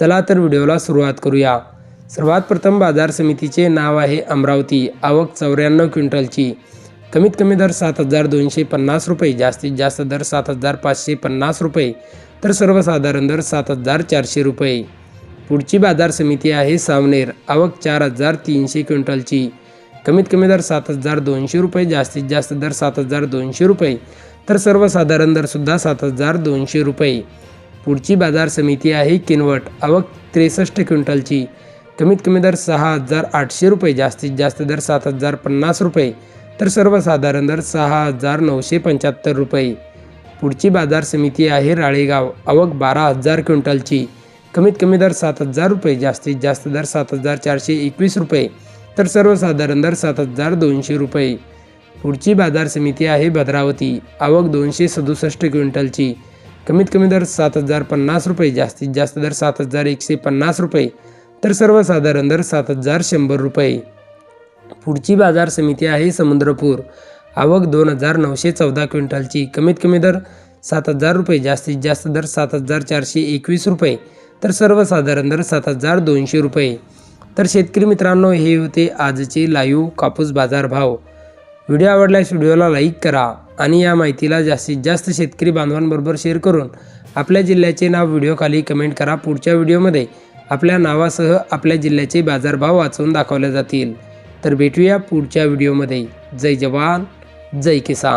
चला तर व्हिडिओला सुरुवात करूया. सर्वात प्रथम बाजार समितीचे नाव आहे अमरावती आवक चौऱ्याण्णव क्विंटलची. कमीत कमी दर सात हजार दोनशे पन्नास रुपये जास्तीत जास्त दर सात हजार पाचशे पन्नास रुपये तर सर्वसाधारण दर सात हजार चारशे रुपये. पुढची बाजार समिती आहे सावनेर आवक चार हजार तीनशे क्विंटलची. कमीत कमी दर सात हजार दोनशे रुपये जास्तीत जास्त दर सात हजार दोनशे रुपये तर सर्वसाधारण दरसुद्धा सात हजार दोनशे रुपये. पुढची बाजार समिती आहे किनवट. आवक त्रेसष्ट क्विंटलची. कमीत कमी दर सहा हजार आठशे रुपये जास्तीत जास्त दर सात हजार पन्नास रुपये तर सर्वसाधारण दर सहा हजार नऊशे पंच्याहत्तर रुपये. पुढची बाजार समिती आहे राळेगाव. आवक बारा हजार क्विंटलची. कमीत कमी दर सात हजार रुपये जास्तीत जास्त दर सात हजार चारशे एकवीस रुपये तर सर्वसाधारण दर सात हजार दोनशे रुपये. पुढची बाजार समिती आहे भद्रावती. आवक दोनशे सदुसष्ट क्विंटलची. कमीत कमी दर सात हजार पन्नास रुपये जास्तीत जास्त दर सात हजार एकशे पन्नास रुपये तर सर्वसाधारण दर सात हजार शंभर रुपये. पुढची बाजार समिती आहे समुद्रपूर. आवक दोन हजार नऊशे चौदा क्विंटलची. कमीत कमी दर सात हजार रुपये जास्तीत जास्त दर सात हजार चारशे एकवीस रुपये तर सर्वसाधारण दर सात हजार दोनशे रुपये. तर शेतकरी मित्रांनो हे होते आजचे लाईव्ह कापूस बाजार भाव व्हिडिओ आवडल्यास व्हिडिओला लाईक करा आणि या माहितीला जास्तीत जास्त शेतकरी बांधवांबरोबर शेअर करून आपल्या जिल्ह्याचे नाव व्हिडिओखाली कमेंट करा. पुढच्या व्हिडिओमध्ये आपल्या नावासह आपल्या जिल्ह्याचे बाजारभाव वाचवून दाखवले जातील. तर भेटूया पुढच्या व्हिडिओमध्ये. जय जवान जय किसान.